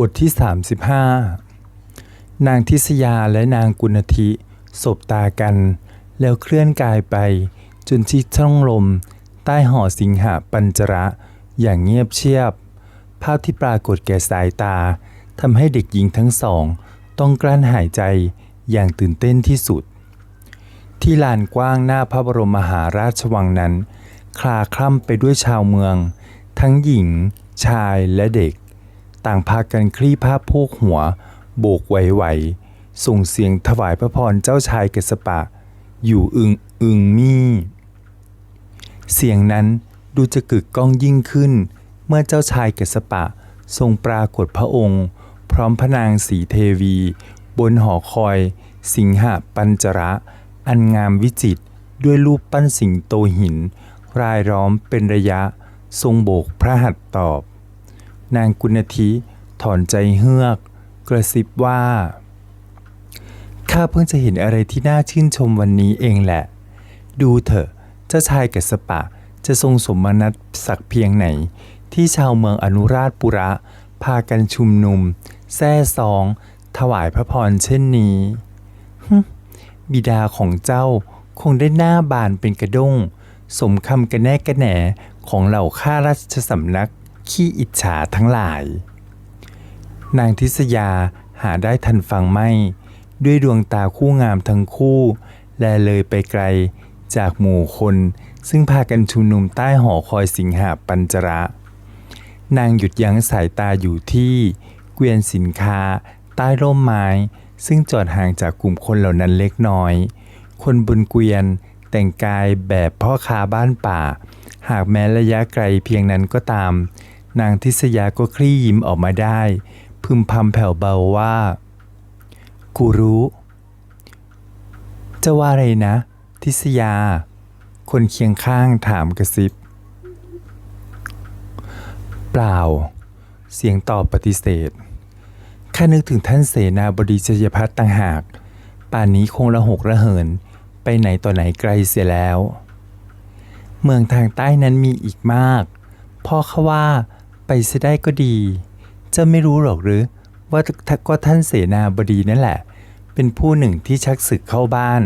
บทที่ 35 นางทิษยาและนางกุณทิสบตากัน แล้วเคลื่อนกายไป จนชิดช่องลม ใต้หอสิงหาปัญจระ อย่างเงียบเชียบ ภาพที่ปรากฏแก่สายตาทำให้เด็กหญิงทั้งสอง ต้องกลั้นหายใจอย่างตื่นเต้นที่สุด ที่ลานกว้างหน้าพระบรมมหาราชวังนั้น คลาคล่ำไปด้วยชาวเมือง ทั้งหญิง ชายและเด็ก ต่างพากันคลี่ผ้าโพกหัว โบกไหวๆส่งเสียงถวายพระพรเจ้าชายกสปะ อยู่อึงอึงมี่เสียงนั้นดูจะกึกก้องยิ่งขึ้น เมื่อเจ้าชายกสปะทรงปรากฏพระองค์ พร้อมพระนางสีเทวี บนหอคอย สิงหปัญจระ อันงามวิจิตรด้วยรูปปั้นสิงโตหิน รายล้อมเป็นระยะ ทรงโบกพระหัตถ์ตอบ นางกุณทิถอนใจเฮือก กระซิบว่า ข้าเพิ่งจะเห็นอะไรที่น่าชื่นชมวันนี้เองแหละ ดูเถอะ เจ้าชายกัสปะจะทรงสมนัตสักเพียงไหน ที่ชาวเมืองอนุราชปุระ พากันชุมนุมแซ่ซอง ถวายพระพรเช่นนี้บิดาของเจ้าคงได้หน้าบานเป็นกระด้ง สมคำกระแนกกระแหนของเหล่าข้าราชสำนัก ขี้อิจฉาทั้งหลาย นางทิษยาหาได้ทันฟังไม่ ด้วยดวงตาคู่งามทั้งคู่ และเลยไปไกลจากหมู่คน ซึ่งพากันชุมนุมใต้หอคอยสิงหาปัญจระ นางหยุดยั้งสายตาอยู่ที่เกวียนสินค้า ใต้ร่มไม้ ซึ่งจอดห่างจากกลุ่มคนเหล่านั้นเล็กน้อย คนบนเกวียนแต่งกายแบบพ่อค้าบ้านป่า หากแม้ระยะไกลเพียงนั้นก็ตาม นางทิษยาก็คลี่ยิ้มออกมาได้ พึมพำแผ่วเบาว่า กูรู้ จะว่าอะไรนะ ทิษยา คนเคียงข้างถามกระซิบ เปล่า เสียงตอบปฏิเสธข้านึกถึงท่านเสนาบดีชยพัฒน์ต่างหาก ป่านนี้คงระหกระเหิน ไปไหนต่อไหนไกลเสียแล้ว เมืองทางใต้นั้นมีอีกมากพ่อเขาว่า ไปเสียได้ก็ดีเจะไม่รู้หรอกหรือ ว่าก็ท่านเสนาบดีนั่นแหละ เป็นผู้หนึ่งที่ชักศึกเข้าบ้าน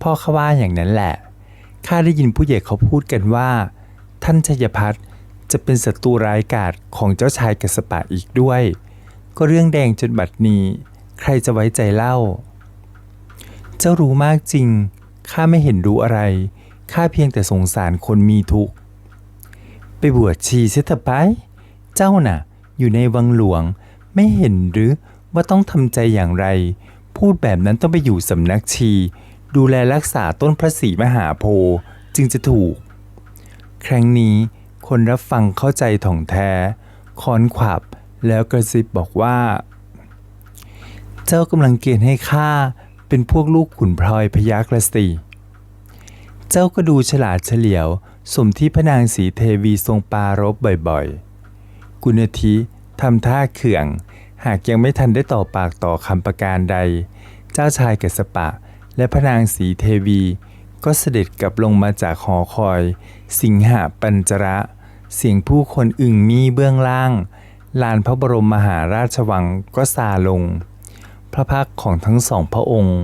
พ่อเขาว่าอย่างนั้นแหละข้าได้ยินผู้ใหญ่เขาพูดกันว่า ท่านชัยพัฒน์จะเป็นศัตรูร้ายกาจของเจ้าชายกสปะอีกด้วย ก็เรื่องแดงจนบัดนี้ ใครจะไว้ใจเล่า เจ้ารู้มากจริงข้าไม่เห็นรู้อะไรข้าเพียงแต่สงสารคนมีทุกข์ไปบวชชีเสียเถอะไป เจ้าน่ะ อยู่ในวังหลวง ไม่เห็นหรือว่าต้องทำใจอย่างไร พูดแบบนั้นต้องไปอยู่สำนักชี ดูแลรักษาต้นพระศรีมหาโพธิ์จึงจะถูก ครั้งนี้คนรับฟังเข้าใจถ่องแท้คอนขวับแล้วกระซิบบอกว่า เจ้ากำลังเกณฑ์ให้ข้าเป็นพวกลูกขุนพลอยพยักละสิเจ้าก็ดูฉลาดเฉลียว สมที่พระนางสีเทวีทรงปรารบบ่อยๆ กุณทิทำท่าเขื่อง หากยังไม่ทันได้ต่อปากต่อคำประการใด เจ้าชายกสปะ และพระนางสีเทวี ก็เสด็จกลับลงมาจากหอคอย สิงหาปัญจระ เสียงผู้คนอึ่งมีเบื้องล่าง ลานพระบรมมหาราชวังก็ซาลง พระพักของทั้งสองพระองค์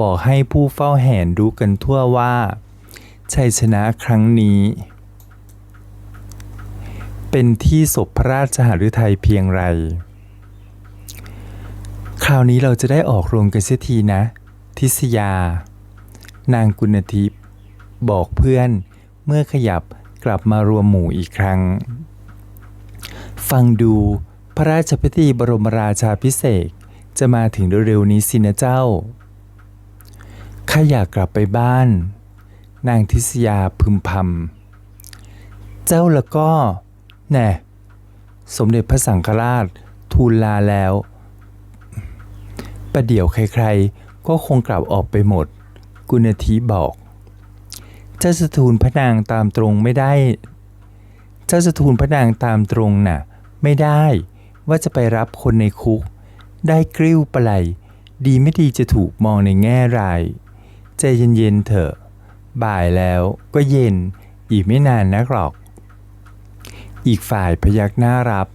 บอกให้ผู้เฝ้าแห่นรู้กันทั่วว่า ชัยชนะครั้งนี้ เป็นที่ศพพระราชหฤทัยเพียงไร คราวนี้เราจะได้ออกโรงกันเสียทีนะ ทิษยา นางกุณทิพย์บอกเพื่อนเมื่อขยับกลับมารวมหมู่อีกครั้ง ฟังดูพระราชพิธีบรมราชาพิเศษจะมาถึงเร็วๆนี้สินะเจ้า ข้าอยากกลับไปบ้าน นางทิษยาพึมพำ เจ้าแล้วก็ แน่ สมเด็จพระสังฆราชทูลลาแล้ว ประเดี๋ยวใครๆ ก็คงกลับออกไปหมด กุณทีบอกเจ้าจะทูลพระนางตามตรงไม่ได้ เจ้าจะทูลพระนางตามตรงน่ะ ไม่ได้ว่าจะไปรับคนในคุก ได้กริ้วปะไหลดีไม่ดีจะถูกมองในแง่ร้าย ใจเย็นๆเถอะ บ่ายแล้วก็เย็นอีกไม่นานนักหรอก อีกฝ่ายพยักหน้ารับ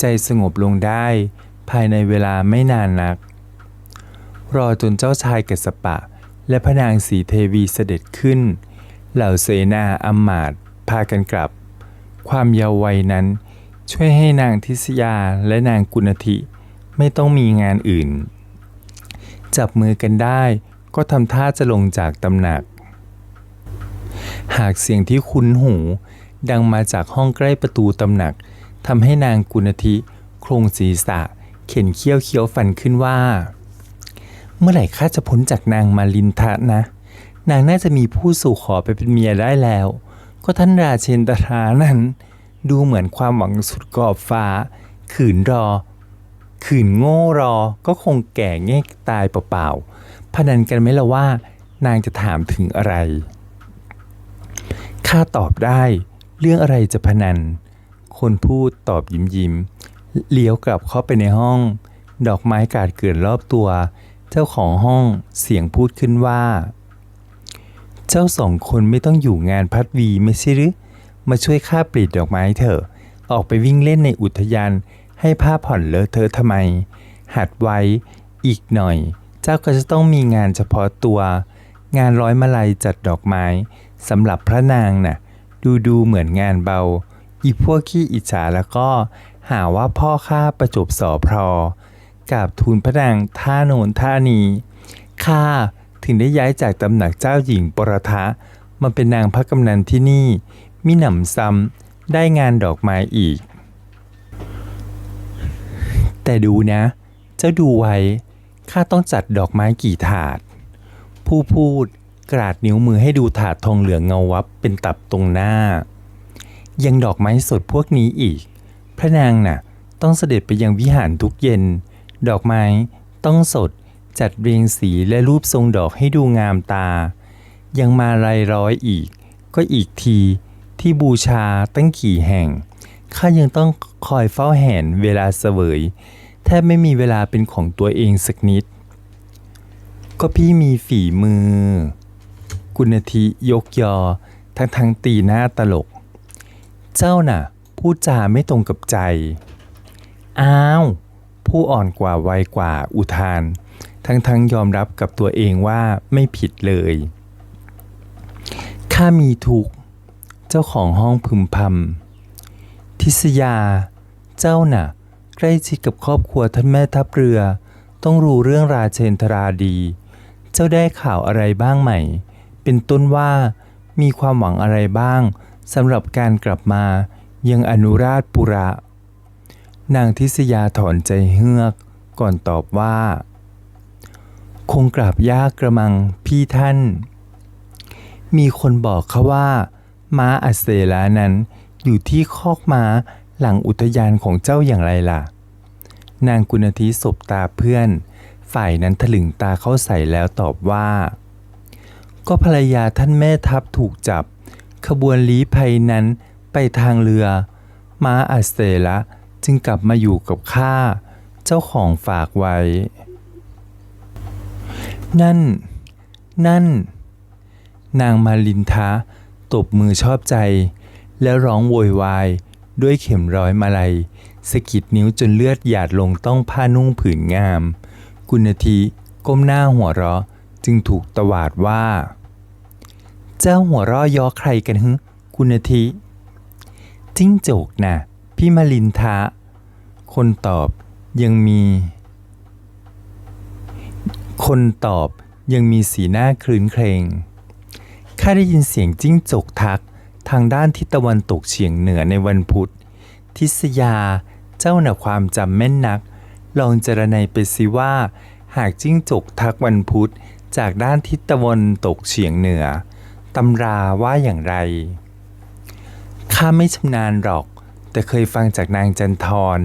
ใจสงบลงได้ ภายในเวลาไม่นานนัก รอจนเจ้าชายกสสปะ และพระนางสีเทวีเสด็จขึ้น เหล่าเสนาอำมาตพากันกลับ ความเยาว์วัยนั้นช่วยให้นางทิสยาและนางกุณทิไม่ต้องมีงานอื่น จับมือกันได้ก็ทำท่าจะลงจากตำหนัก หากเสียงที่คุ้นหู ดังมาจากห้องใกล้ประตูตำหนักทำให้นางกุณทิโครงศีรษะ เข็นเคี้ยวเคี้ยวฟันขึ้นว่า เมื่อไหร่ข้าจะพ้นจากนางมาลินทะนะ นางน่าจะมีผู้สู่ขอไปเป็นเมียได้แล้ว ก็ท่านราเชนตรานั้น ดูเหมือนความหวังสุดกอบฟ้า ขืนรอ ขืนโง่รอก็คงแก่เง่ตายเปล่าๆพนันกันไหมล่ะว่านางจะถามถึงอะไรข้าตอบได้ เรื่องอะไรจะพนัน คนพูดตอบยิ้มยิ้มเลี้ยวกลับเข้าไปในห้อง ดอกไม้กาดเกลื่อนรอบตัว เจ้าของห้องเสียงพูดขึ้นว่า เจ้าสองคนไม่ต้องอยู่งานพัดวีไม่ใช่หรือ มาช่วยข้าปลีดดอกไม้เถอะ ออกไปวิ่งเล่นในอุทยาน ให้ผ้าผ่อนเลอะเทอะทำไม หัดไว้อีกหน่อย เจ้าก็จะต้องมีงานเฉพาะตัว งานร้อยมาลัยจัดดอกไม้สำหรับพระนางน่ะ ดูดูเหมือนงานเบา อีพวกขี้อิจฉาแล้วก็หาว่าพ่อข้าประจบสอพรอกราบทูลพระนางท่าโนนท่านี้ข้าถึงได้ย้ายจากตำหนักเจ้าหญิงปรทะมาเป็นนางพระกำนันที่นี่ มิหนำซ้ำได้งานดอกไม้อีก แต่ดูนะ เจ้าดูไว้ข้าต้องจัดดอกไม้กี่ถาด ผู้พูด กราดนิ้วมือให้ดูถาดทองเหลืองเงาวับเป็นตับตรงหน้า ยังดอกไม้สดพวกนี้อีก พระนางน่ะ ต้องเสด็จไปยังวิหารทุกเย็น ดอกไม้ต้องสดจัดเรียงสีและรูปทรงดอกให้ดูงามตา ยังมาลายร้อยอีก ก็อีกทีที่บูชาตั้งกี่แห่ง ข้ายังต้องคอยเฝ้าแห่นเวลาเสวยแทบไม่มีเวลาเป็นของตัวเองสักนิด ก็พี่มีฝีมือ กุณทิยกยอ ทั้งทั้งตีหน้าตลก เจ้าน่ะ พูดจาไม่ตรงกับใจ อ้าว ผู้อ่อนกว่าวัยกว่าอุทาน ทั้งทั้งยอมรับกับตัวเองว่าไม่ผิดเลย ข้ามีทุกเจ้าของห้องพึมพำทิสยา เจ้าน่ะ ใกล้ชิดกับครอบครัวท่านแม่ทัพเรือ ต้องรู้เรื่องราเชนทราดี เจ้าได้ข่าวอะไรบ้างไหม เป็นต้นว่ามีความหวังอะไรบ้างสำหรับการกลับมายังอนุราชปุระ นางทิสยาถอนใจเฮือกก่อนตอบว่า คงกราบยากกระมังพี่ท่าน มีคนบอกเขาว่า ม้าอัสเซลานั้นอยู่ที่คอกม้าหลังอุทยานของเจ้าอย่างไรล่ะ นางกุณทิสบตาเพื่อน ฝ่ายนั้นถลึงตาเข้าใส่แล้วตอบว่า ก็ภรรยาท่านแม่ทัพถูกจับ ขบวนลี้ภัยนั้นไปทางเรือ ม้าอัสเซละจึงกลับมาอยู่กับข้าเจ้าของฝากไว้ นั่น นั่น นางมาลินทะตบมือชอบใจ แล้วร้องโวยวาย ด้วยเข็มร้อยมาลัยสกิดนิ้วจนเลือดหยาดลงต้องผ้านุ่งผืนงาม กุณทีก้มหน้าหัวเราะ จึงถูกตวาดว่า เจ้าหัวราะย้อใครกันฮึกุณทีจิ้งจกน่ะ พี่มาลินทะ คนตอบยังมี คนตอบยังมีสีหน้าครื้นเครง ข้าได้ยินเสียงจิ้งจกทักทางด้านทิศตะวันตกเฉียงเหนือในวันพุธ ทิศยาเจ้าหน่ะความจำแม่นนัก ลองจรนายไปสิว่า หากจิ้งจกทักวันพุธ จากด้านทิศตะวันตกเฉียงเหนือตำราว่าอย่างไร ข้าไม่ชำนาญหรอก แต่เคยฟังจากนางจันทร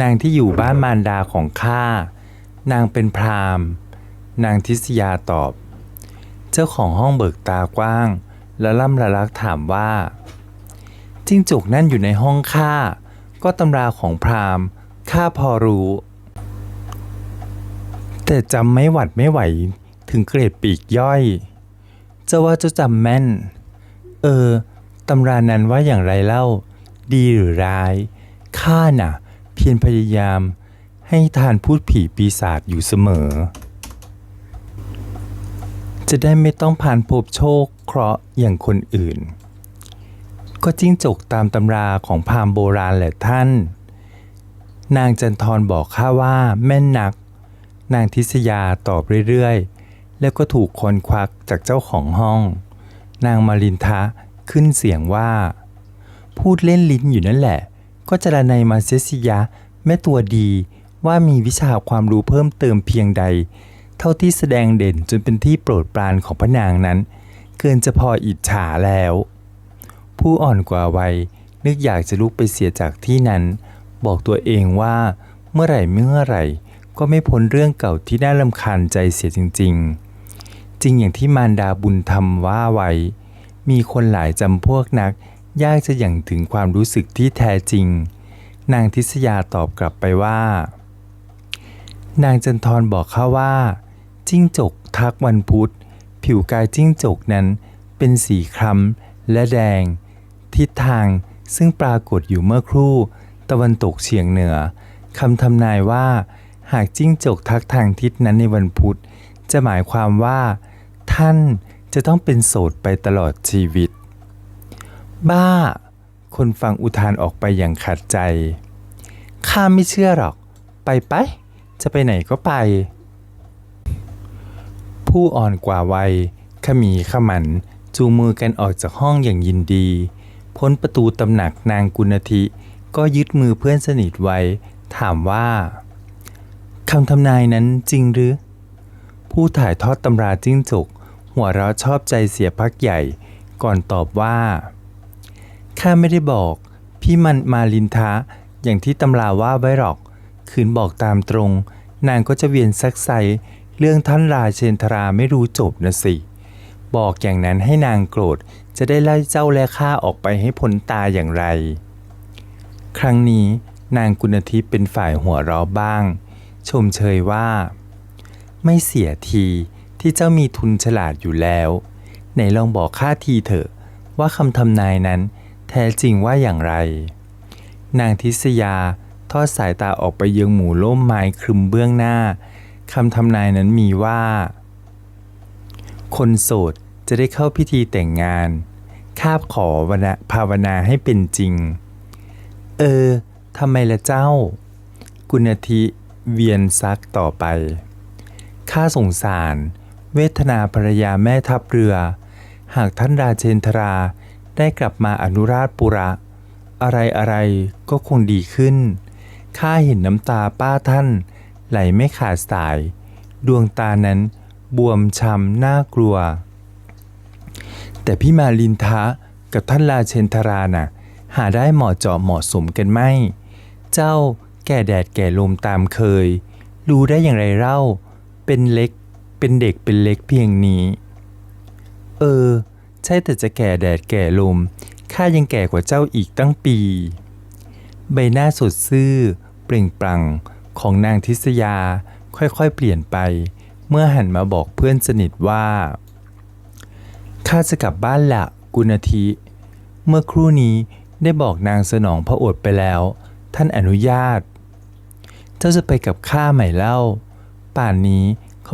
นางที่อยู่บ้านมารดาของข้า นางเป็นพราหมณ์นางทิศยาตอบ เจ้าของห้องเบิกตากว้าง และล่ำละลักถามว่า จิ้งจกนั่นอยู่ในห้องข้า ก็ตำราของพราหมณ์ข้าพอรู้ แต่จำไม่หวัดไม่ไหว ถึงเกรดปีกย่อยจ้าว่าจ้าจำแม่น เออตำรานั้นว่าอย่างไรเล่า ดีหรือร้าย ข้าน่ะ เพียรพยายาม ให้ทานพูดผีปีศาจอยู่เสมอ จะได้ไม่ต้องผ่านพบโชคเคราะห์อย่างคนอื่น ก็จิ้งจกตามตำราของพามโบราณแหละท่าน นางจันทรบอกข้าว่าแม่นนัก นางทิษยาตอบเรื่อยๆ แล้วก็ถูกคนควักจากเจ้าของห้อง นางมารินทะขึ้นเสียงว่า พูดเล่นลิ้นอยู่นั่นแหละ ก็จะระในมาเซสิยะแม่ตัวดีว่ามีวิชาความรู้เพิ่มเติมเพียงใด เท่าที่แสดงเด่นจนเป็นที่โปรดปรานของพระนางนั้น เกินจะพออิจฉาแล้ว ผู้อ่อนกว่าวัยนึกอยากจะลุกไปเสียจากที่นั้น บอกตัวเองว่าเมื่อไหร่เมื่อไหร่ ก็ไม่พ้นเรื่องเก่าที่น่ารำคาญใจเสียจริง ๆ จริงอย่างที่มารดาบุญธรรมว่าไว้ มีคนหลายจำพวกนัก ยากจะอย่างถึงความรู้สึกที่แท้จริง นางทิษยาตอบกลับไปว่า นางจันทรบอกข้าว่า จิ้งจกทักวันพุธ ผิวกายจิ้งจกนั้นเป็นสีคล้ำและแดง ทิศทางซึ่งปรากฏอยู่เมื่อครู่ ตะวันตกเฉียงเหนือคำทำนายว่า หากจิ้งจกทักทางทิศนั้นในวันพุธจะหมายความว่า ท่านจะต้องเป็นโสดไปตลอดชีวิต บ้า คนฟังอุทานออกไปอย่างขัดใจ ข้าไม่เชื่อหรอก ไปไป จะไปไหนก็ไป ผู้อ่อนกว่าวัยขมีขมันจูงมือกันออกจากห้องอย่างยินดี พ้นประตูตำหนักนางกุณทิก็ยึดมือเพื่อนสนิทไว้ ถามว่าคำทำนายนั้นจริงหรือ ผู้ถ่ายทอดตำราจิ้งจก หัวเราะชอบใจเสียพักใหญ่ ก่อนตอบว่าข้าไม่ได้บอก พี่มันมาลินทะอย่างที่ตำราว่าไว้หรอก คืนบอกตามตรง นางก็จะเวียนซักไซเรื่องท่านราเชนทราไม่รู้จบนะสิ บอกอย่างนั้นให้นางโกรธจะได้ไล่เจ้าและข้าออกไปให้พ้นตาอย่างไร ครั้งนี้นางกุณทิพย์เป็นฝ่ายหัวเราะบ้าง ชมเชยว่า ไม่เสียที ที่เจ้ามีทุนฉลาดอยู่แล้ว ไหนลองบอกข้าทีเถอะว่าคำทำนายนั้นแท้จริงว่าอย่างไร นางทิษยาทอดสายตาออกไปยังหมู่ล่มไม้ครึมเบื้องหน้าคำทำนายนั้นมีว่า คนโสดจะได้เข้าพิธีแต่งงานคาบขอวนาภาวนาให้เป็นจริง เออทำไมละเจ้า กุณทิเวียนซักต่อไป ข้าสงสาร เวทนาภรยาแม่ทัพเรือ หากท่านราเชนทราได้กลับมาอนุราชปุระ อะไรอะไรก็คงดีขึ้น ข้าเห็นน้ำตาป้าท่าน ไหลไม่ขาดสาย ดวงตานั้นบวมช้ำน่ากลัว แต่พี่มาลินทะกับท่านราเชนทราน่ะ หาได้เหมาะเจาะเหมาะสมกันไหม เจ้าแก่แดดแก่ลมตามเคย รู้ได้อย่างไรเล่า เป็นเล็ก เป็นเด็กเป็นเล็กเพียงนี้ เออ ใช่แต่จะแก่แดดแก่ลม ข้ายังแก่กว่าเจ้าอีกตั้งปี ใบหน้าสดซื่อ เปล่งปลั่งของนางทิษยาค่อยๆ เปลี่ยนไป เมื่อหันมาบอกเพื่อนสนิทว่า ข้าจะกลับบ้านละกุณทีเมื่อครู่นี้ได้บอกนางสนองพระโอษฐ์ไปแล้ว ท่านอนุญาต เจ้าจะไปกับข้าไหมเล่า ป่านนี้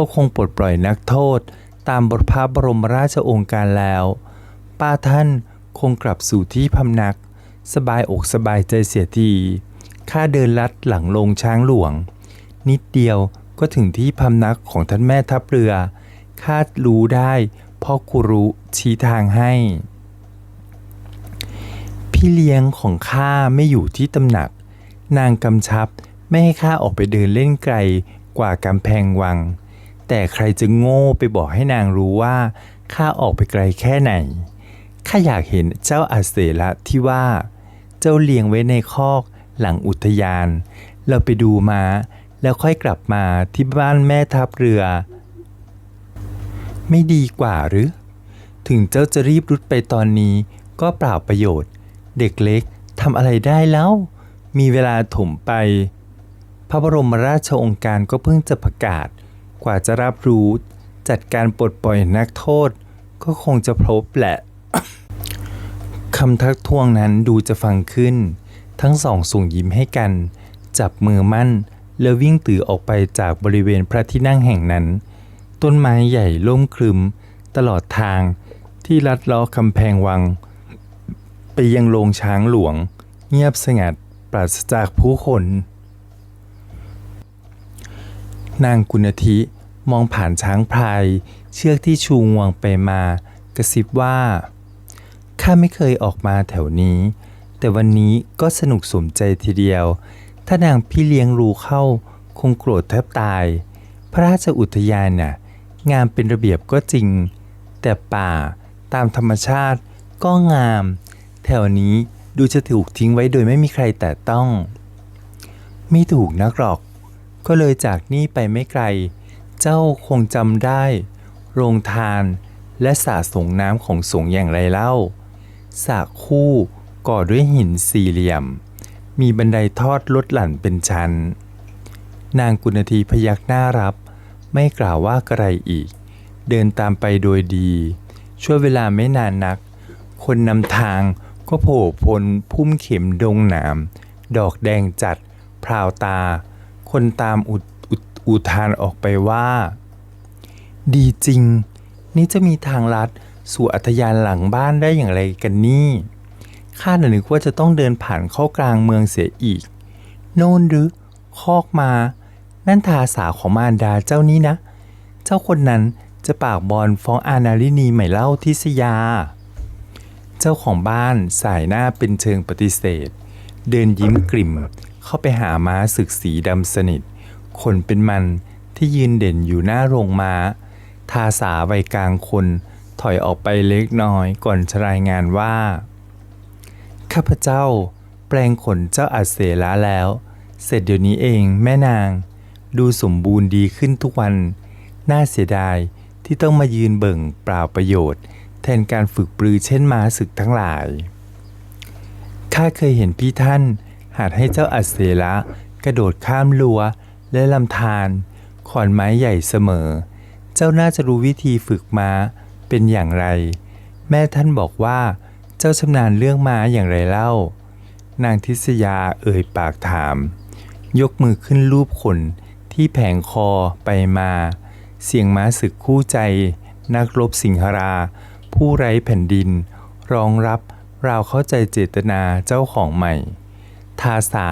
เขาคงปลดปล่อยนักโทษ ตามบทพระบรมราชโองการแล้ว ป้าท่านคงกลับสู่ที่พำนัก สบายอกสบายใจเสียทีข้าเดินลัดหลังลงช้างหลวง นิดเดียวก็ถึงที่พำนักของท่านแม่ทัพเรือคารู้ได้เพ่อกุรุชี้ทางให้ พี่เลี้ยงของข้าไม่อยู่ที่ตำหนัก นางกำชับไม่ให้ข้าออกไปเดินเล่นไกลกว่ากำแพงวัง แต่ใครจะโง่ไปบอกให้นางรู้ว่าข้าออกไปไกลแค่ไหนข้าอยากเห็นเจ้าอาเสระที่ว่า เจ้าเลี้ยงไว้ในคอกหลังอุทยาน เราไปดูมา แล้วค่อยกลับมาที่บ้านแม่ทัพเรือ ไม่ดีกว่าหรือ ถึงเจ้าจะรีบรุดไปตอนนี้ก็เปล่าประโยชน์ เด็กเล็กทำอะไรได้แล้ว มีเวลาถมไป พระบรมราชองค์การก็เพิ่งจะประกาศ กว่าจะรับรู้ จัดการปลดปล่อยนักโทษ ก็คงจะพบแหละคำทักท้วงนั้นดูจะฟังขึ้น ทั้งสองส่งยิ้มให้กัน จับมือมั่น แล้ววิ่งตือออกไปจากบริเวณพระที่นั่งแห่งนั้น ต้นไม้ใหญ่ล่มครึม ตลอดทางที่ลัดลาะกำแพงวัง ไปยังโรงช้างหลวง เงียบสงัดปราศจากผู้คน นางกุณทิมองผ่านช้างพลายเชือกที่ชูงวงไปมา กระซิบว่า ข้าไม่เคยออกมาแถวนี้ แต่วันนี้ก็สนุกสมใจทีเดียว ถ้านางพี่เลี้ยงรู้เข้า คงโกรธแทบตาย พระราชอุทยานน่ะ งามเป็นระเบียบก็จริง แต่ป่าตามธรรมชาติก็งาม แถวนี้ดูจะถูกทิ้งไว้โดยไม่มีใครแต่ต้อง ไม่ถูกนักหรอก ก็เลยจากนี่ไปไม่ไกล เจ้าคงจำได้ โรงทานและสระส่งน้ำของสงอย่างไรเล่าสระคู่ก่อด้วยหินสี่เหลี่ยม มีบันไดทอดลดหลั่นเป็นชั้น นางกุณทีพยักหน้ารับ ไม่กล่าวว่าอะไรอีก เดินตามไปโดยดี ช่วยเวลาไม่นานนัก คนนำทางก็โผล่พ้นพุ่มเข็มดงหนาม ดอกแดงจัด พราวตา คนตามอุอุอุทานออกไปว่า ดีจริง นี่จะมีทางลัดสู่อัธยานหลังบ้านได้อย่างไรกันนี่ข้าน่ะนึกว่าจะต้องเดินผ่านเข้ากลางเมืองเสียอีก โน่นหรือคอกมา นั่นทาสาของมารดาเจ้านี้นะ เจ้าคนนั้นจะปากบอลฟ้องอาณาลินีใหม่เล่าทิสยา เจ้าของบ้านสายหน้าเป็นเชิงปฏิเสธ เดินยิ้มกลิ่ม เข้าไปหาม้าศึกสีดำสนิทคนเป็นมันที่ยืนเด่นอยู่หน้าโรงม้า ทาสาวัยกลางคนถอยออกไปเล็กน้อยก่อนจะรายงานว่า ข้าพเจ้าแปลงขนเจ้าอัศเสละแล้ว เสร็จเดี๋ยวนี้เองแม่นาง ดูสมบูรณ์ดีขึ้นทุกวัน น่าเสียดายที่ต้องมายืนเบิ่งเปล่าประโยชน์ แทนการฝึกปรือเช่นม้าศึกทั้งหลาย ข้าเคยเห็นพี่ท่าน หาดให้เจ้าอัศเสละกระโดดข้ามรั้วและลำธารขอนไม้ใหญ่เสมอ เจ้าน่าจะรู้วิธีฝึกม้าเป็นอย่างไร แม่ท่านบอกว่า เจ้าชำนาญเรื่องม้าอย่างไรเล่า นางทิษยาเอ่ยปากถาม ยกมือขึ้นรูปขนที่แผงคอไปมา เสียงม้าศึกคู่ใจ นักรบสิงหรา ผู้ไร้แผ่นดิน รองรับราวเข้าใจเจตนาเจ้าของใหม่ ทาสา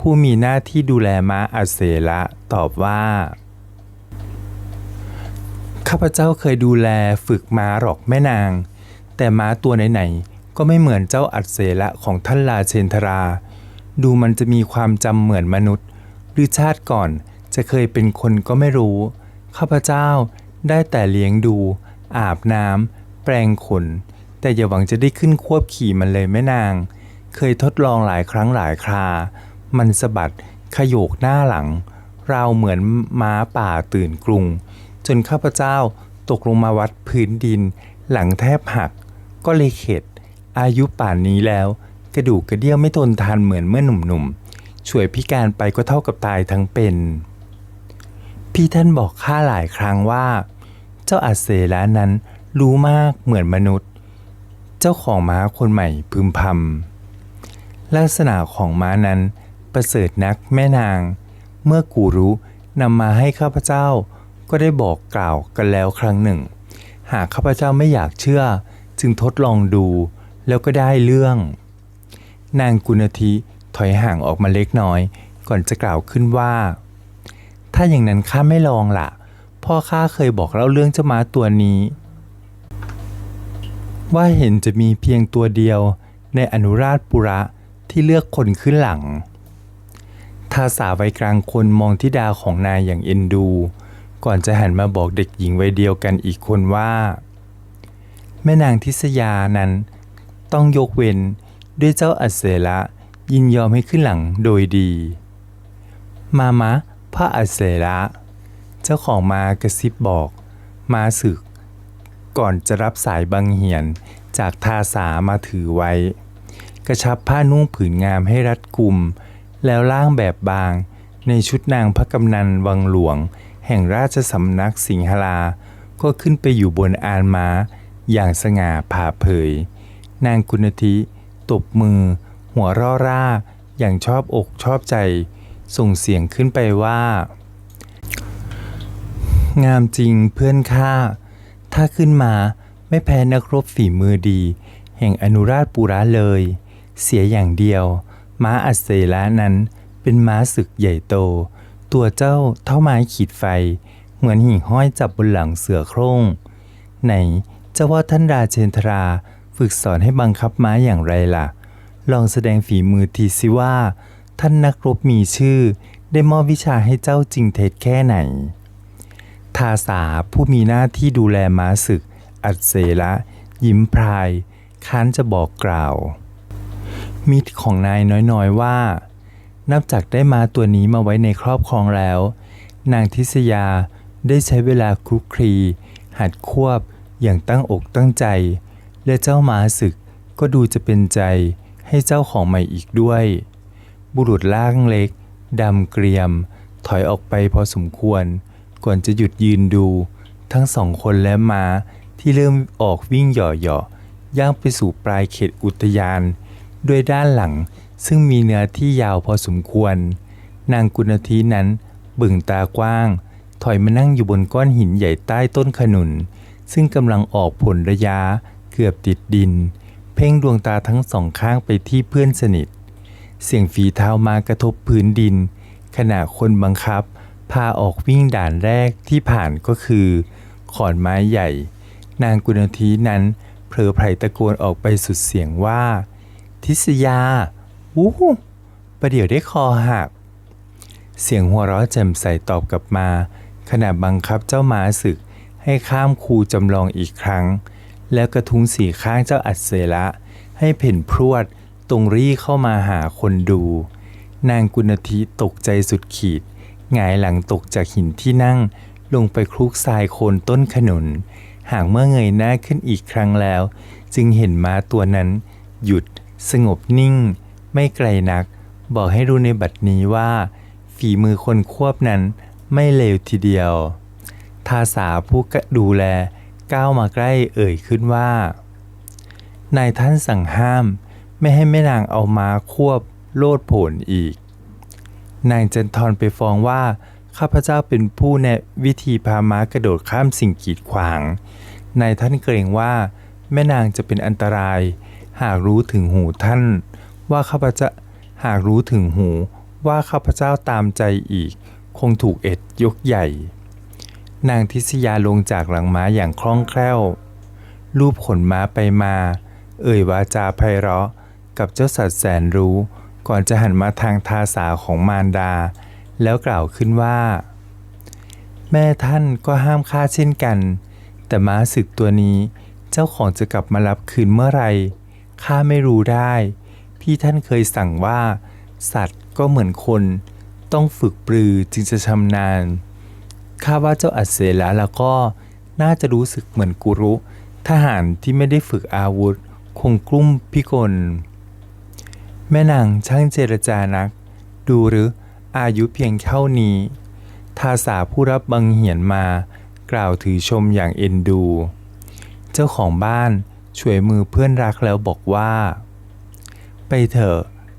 ผู้มีหน้าที่ดูแลม้าอัสเสละตอบว่า ข้าพเจ้าเคยดูแลฝึกม้าหรอกแม่นาง แต่ม้าตัวไหนๆก็ไม่เหมือนเจ้าอัศเสละของท่านลาเชนทรา ดูมันจะมีความจำเหมือนมนุษย์ หรือชาติก่อนจะเคยเป็นคนก็ไม่รู้ ข้าพเจ้าได้แต่เลี้ยงดู อาบน้ำแปรงขน แต่อย่าหวังจะได้ขึ้นควบขี่มันเลยแม่นาง เคยทดลองหลายครั้งหลายครา มันสะบัดขยโยกหน้าหลัง ราวเหมือนม้าป่าตื่นกรุง จนข้าพเจ้าตกลงมาวัดพื้นดิน หลังแทบหัก ก็เลยเข็ด อายุป่านนี้แล้ว กระดูกกระเดี่ยวไม่ทนทานเหมือนเมื่อหนุ่มๆ ช่วยพิการไปก็เท่ากับตายทั้งเป็น พี่ท่านบอกข้าหลายครั้งว่า เจ้าอาเซละนั้นรู้มากเหมือนมนุษย์ เจ้าของม้าคนใหม่พึมพำ ลักษณะของม้านั้น ประเสริฐนักแม่นาง เมื่อกูรู้นำมาให้ข้าพเจ้า ก็ได้บอกกล่าวกันแล้วครั้งหนึ่ง หากข้าพเจ้าไม่อยากเชื่อ จึงทดลองดู แล้วก็ได้เรื่อง นางกุณทีถอยห่างออกมาเล็กน้อย ก่อนจะกล่าวขึ้นว่า ถ้าอย่างนั้นข้าไม่ลองล่ะพ่อข้าเคยบอกเล่าเรื่องเจ้าม้าตัวนี้ ว่าเห็นจะมีเพียงตัวเดียวในอนุราชปุระ ที่เลือกคนขึ้นหลัง ทาสาวัยกลางคนมองทิดาของนายอย่างเอ็นดู ก่อนจะหันมาบอกเด็กหญิงวัยเดียวกันอีกคนว่า แม่นางทิสยานั้นต้องยกเว้นด้วยเจ้าอัศเสละยินยอมให้ขึ้นหลังโดยดี มามะพระอัศเสละเจ้าของมากระซิบบอกมาศึก ก่อนจะรับสายบังเหียนจากทาสามาถือไว้ กระชับผ้านุ่งผืนงามให้รัดกุม แล้วล่างแบบบาง ในชุดนางพระกำนันวังหลวง แห่งราชสำนักสิงหลาก็ขึ้นไปอยู่บนอานม้า อย่างสง่าผ่าเผย นางกุณทิตบมือ หัวร่อร่า อย่างชอบอกชอบใจ ส่งเสียงขึ้นไปว่า งามจริงเพื่อนข้าถ้าขึ้นมาไม่แพ้นักรบฝีมือดี แห่งอนุราชปุระเลย เสียอย่างเดียว ม้าอัศเสละนั้นเป็นม้าศึกใหญ่โต ตัวเจ้าเท่าไม้ขีดไฟ เหมือนหิ่งห้อยจับบนหลังเสือโคร่งไหนเจะว่าท่านราเชนทราฝึกสอนให้บังคับม้าอย่างไรล่ะ ลองแสดงฝีมือทีสิว่า ท่านนักรบมีชื่อ ได้มอบวิชาให้เจ้าจริงเท็จแค่ไหน ทาสาผู้มีหน้าที่ดูแลม้าศึก อัดเสละยิ้มพราย ค้านจะบอกกล่าว มิตรของนายน้อยๆว่า นับจากได้มาตัวนี้มาไว้ในครอบครองแล้ว นางทิษยาได้ใช้เวลาคลุกคลี หัดควบอย่างตั้งอกตั้งใจ และเจ้าม้าศึกก็ดูจะเป็นใจให้เจ้าของใหม่อีกด้วย บุรุษล่างเล็กดำเกรียม ถอยออกไปพอสมควร ก่อนจะหยุดยืนดู ทั้งสองคนและม้าที่เริ่มออกวิ่งหย่อๆย่างไปสู่ปลายเขตอุทยาน ด้วยด้านหลังซึ่งมีเนื้อที่ยาวพอสมควร นางกุณทีนั้นบึ่งตากว้าง ถอยมานั่งอยู่บนก้อนหินใหญ่ใต้ต้นขนุน ซึ่งกำลังออกผลระยะเกือบติดดิน เพ่งดวงตาทั้งสองข้างไปที่เพื่อนสนิท เสียงฝีเท้ามากระทบพื้นดิน ขณะคนบังคับ พาออกวิ่งด่านแรกที่ผ่านก็คือ ขอนไม้ใหญ่ นางกุณทีนั้นเผลอไพรตะโกนออกไปสุดเสียงว่า ทิศยาวู้ประเดี๋ยวได้คอหัก เสียงหัวเราะแจ่มใสตอบกลับมา ขณะบังคับเจ้าม้าศึกให้ข้ามคูจำลองอีกครั้ง แล้วกระทุ้งสีข้างเจ้าอัศเสละให้เพ่นพรวดตรงรี่เข้ามาหาคนดู นางกุณทีตกใจสุดขีดหงายหลังตกจากหินที่นั่ง ลงไปคลุกทรายโคนต้นขนุน หากเมื่อเงยหน้าขึ้นอีกครั้งแล้ว จึงเห็นม้าตัวนั้น หยุด สงบนิ่ง ไม่ไกลนัก บอกให้รู้ในบัดนี้ว่า ฝีมือคนควบนั้นไม่เลวทีเดียว ทาสาผู้ดูแลก้าวมาใกล้เอ่ยขึ้นว่า นายท่านสั่งห้ามไม่ให้แม่นางเอามาควบโลดโผนอีก นางจันทรไปฟ้องว่า ข้าพเจ้าเป็นผู้แนะวิธีพาม้ากระโดดข้ามสิ่งกีดขวาง นายท่านเกรงว่า แม่นางจะเป็นอันตราย หากรู้ถึงหูท่าน ว่าข้าพเจ้าหากรู้ถึงหูว่าข้าพเจ้าตามใจอีก คงถูกเอ็ดยกใหญ่ นางทิศยาลงจากหลังม้าอย่างคล่องแคล่ว รูปขนม้าไปมา เอ่ยวาจาไพเราะ กับเจ้าสัตว์แสนรู้ ก่อนจะหันมาทางทาสาของมารดา แล้วกล่าวขึ้นว่า แม่ท่านก็ห้ามข้าเช่นกัน แต่ม้าศึกตัวนี้เจ้าของจะกลับมารับคืนเมื่อไหร ข้าไม่รู้ได้พี่ท่านเคยสั่งว่า สัตว์ก็เหมือนคน ต้องฝึกปรือจึงจะชำนาญ ข้าว่าเจ้าอัศเสละแล้วก็น่าจะรู้สึกเหมือนกุรุ ทหารที่ไม่ได้ฝึกอาวุธ คงกลุ้มพิกล แม่นางช่างเจรจานัก ดูหรืออายุเพียงเท่านี้ ทาสาผู้รับบังเหียนมา กล่าวถือชมอย่างเอ็นดู เจ้าของบ้าน ช่วยมือเพื่อนรักแล้วบอกว่า ไปเถอะ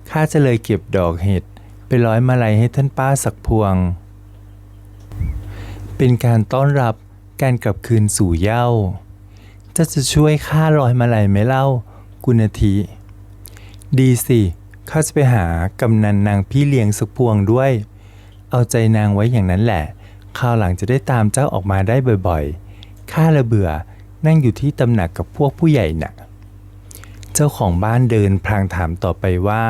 ข้าจะเลยเก็บดอกเห็ดไปร้อยมาลัยให้ท่านป้าสักพวง เป็นการต้อนรับการกลับคืนสู่เย้าจะจะช่วยข้าร้อยมาลัยไหมเล่า กุณทีดีสิข้าจะไปหากำนันนางพี่เลี้ยงสักพวงด้วย เอาใจนางไว้อย่างนั้นแหละคราวหลังจะได้ตามเจ้าออกมาได้บ่อยๆ ข้าละเบื่อ นั่งอยู่ที่ตำหนักกับพวกผู้ใหญ่น่ะ เจ้าของบ้านเดินพลางถามต่อไปว่า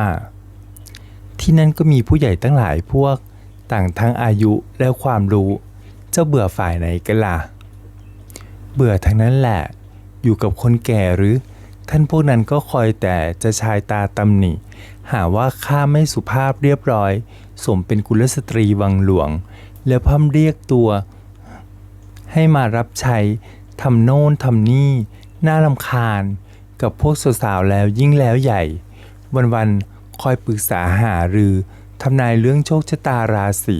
ที่นั่นก็มีผู้ใหญ่ตั้งหลายพวกต่างทั้งอายุและความรู้ เจ้าเบื่อฝ่ายไหนกันล่ะ เบื่อทั้งนั้นแหละ อยู่กับคนแก่หรือ ท่านพวกนั้นก็คอยแต่จะชายตาตำหนิ หาว่าข้าไม่สุภาพเรียบร้อย สมเป็นกุลสตรีวังหลวง แล้วพร่ำเรียกตัว ให้มารับใช้ ทำโน่นทำนี่ น่ารำคาญ กับพวกสาวๆแล้วยิ่งแล้วใหญ่ วันๆคอยปรึกษาหารือทำนายเรื่องโชคชะตาราศี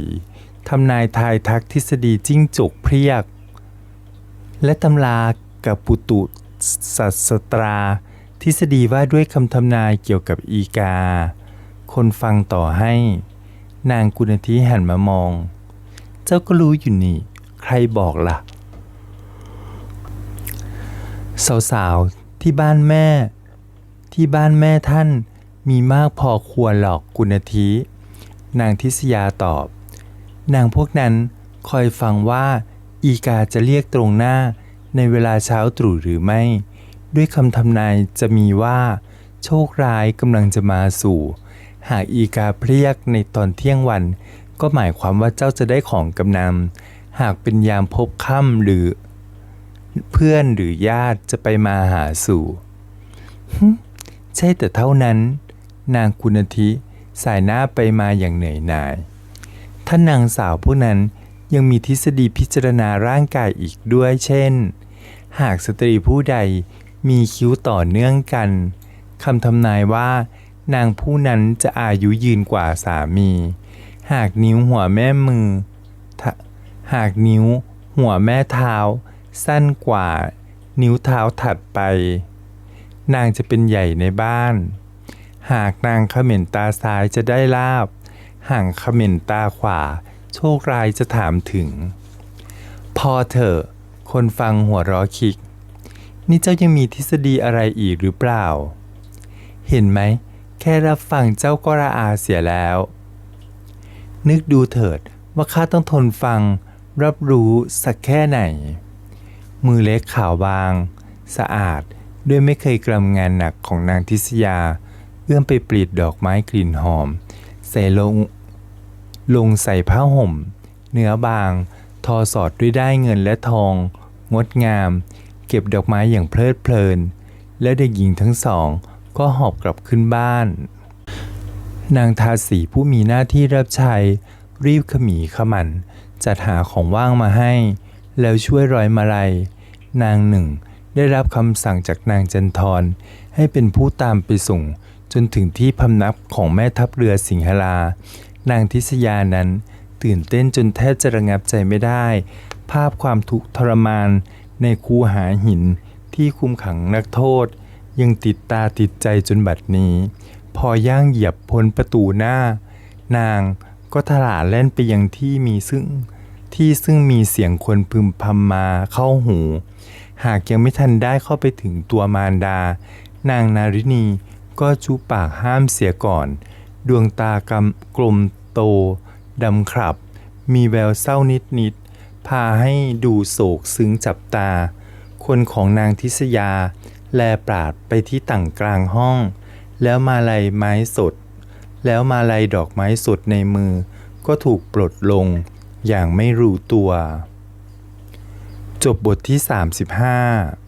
ทำนายทายทักทฤษฎีจิ้งจกเพียก และตำรากับปุตุสัสตรา ทฤษฎีว่าด้วยคำทำนายเกี่ยวกับอีกา คนฟังต่อให้ นางกุณทีหันมามอง เจ้าก็รู้อยู่นี่ ใครบอกล่ะ สาวๆ ที่บ้านแม่ ที่บ้านแม่ท่านมีมากพอควรหรอกกุณทีนางทิศยาตอบ นางพวกนั้นคอยฟังว่าอีกาจะเรียกตรงหน้าในเวลาเช้าตรู่หรือไม่ ด้วยคำทำนายจะมีว่า โชคร้ายกำลังจะมาสู่ หากอีกาเรียกในตอนเที่ยงวัน ก็หมายความว่าเจ้าจะได้ของกำนำหากเป็นยามพบค่ำหรือ เพื่อนหรือญาติจะไปมาหาสู่ ใช่แต่เท่านั้น นางกุณทิสายหน้าไปมาอย่างเหนื่อยหน่าย ท่านนางสาวพวกนั้นยังมีทฤษฎีพิจารณาร่างกายอีกด้วยเช่น หากสตรีผู้ใดมีคิ้วต่อเนื่องกันคำทำนายว่า นางผู้นั้นจะอายุยืนกว่าสามี หากนิ้วหัวแม่มือ หากนิ้วหัวแม่เท้า สั้นกว่านิ้วเท้าถัดไป นางจะเป็นใหญ่ในบ้าน หากนางเขม่นตาซ้ายจะได้ลาบ หากเขม่นตาขวา โชคร้ายจะถามถึง พอเถอะ คนฟังหัวราะคิก นี่เจ้ายังมีทฤษฎีอะไรอีกหรือเปล่า เห็นไหม แค่รับฟังเจ้าก็ระอาเสียแล้ว นึกดูเถิดว่าข้าต้องทนฟัง รับรู้สักแค่ไหน มือเล็กขาวบาง สะอาดด้วยไม่เคยกรำงานหนักของนางทิศยา เอื้อมไปปลีดดอกไม้กลิ่นหอม ใส่ลง ลงใส่ผ้าห่ม เนื้อบาง ทอสอดด้วยได้เงินและทอง งดงาม เก็บดอกไม้อย่างเพลิดเพลิน และเด็กหญิงทั้งสอง ก็หอบกลับขึ้นบ้าน นางทาสีผู้มีหน้าที่รับใช้รีบขมีขมันจัดหาของว่างมาให้ แล้วช่วยร้อยมาลัย นางหนึ่ง ได้รับคำสั่งจากนางจันทรให้เป็นผู้ตามไปส่ง จนถึงที่พำนักของแม่ทัพเรือสิงหลานางทิศยานั้น ตื่นเต้นจนแทบจะระงับใจไม่ได้ ภาพความทุกข์ทรมานในคูหาหินที่คุมขังนักโทษ ยังติดตาติดใจจนบัดนี้ พอย่างเหยียบพ้นประตูหน้า นางก็ทลาแล่นไปยังที่มีซึ่ง ที่ซึ่งมีเสียงคนพึมพำมาเข้าหู หากยังไม่ทันได้เข้าไปถึงตัวมารดา นางนารินีก็จูปากห้ามเสียก่อน ดวงตากำกลมโตดำขรับ มีแววเศร้านิดนิดพาให้ดูโศกซึ้งจับตา คนของนางทิศยา แลปราดไปที่ต่างกลางห้อง แล้วมาลัยไม้สด แล้วมาลัยดอกไม้สดในมือก็ถูกปลดลง อย่างไม่รู้ตัว จบบทที่ 35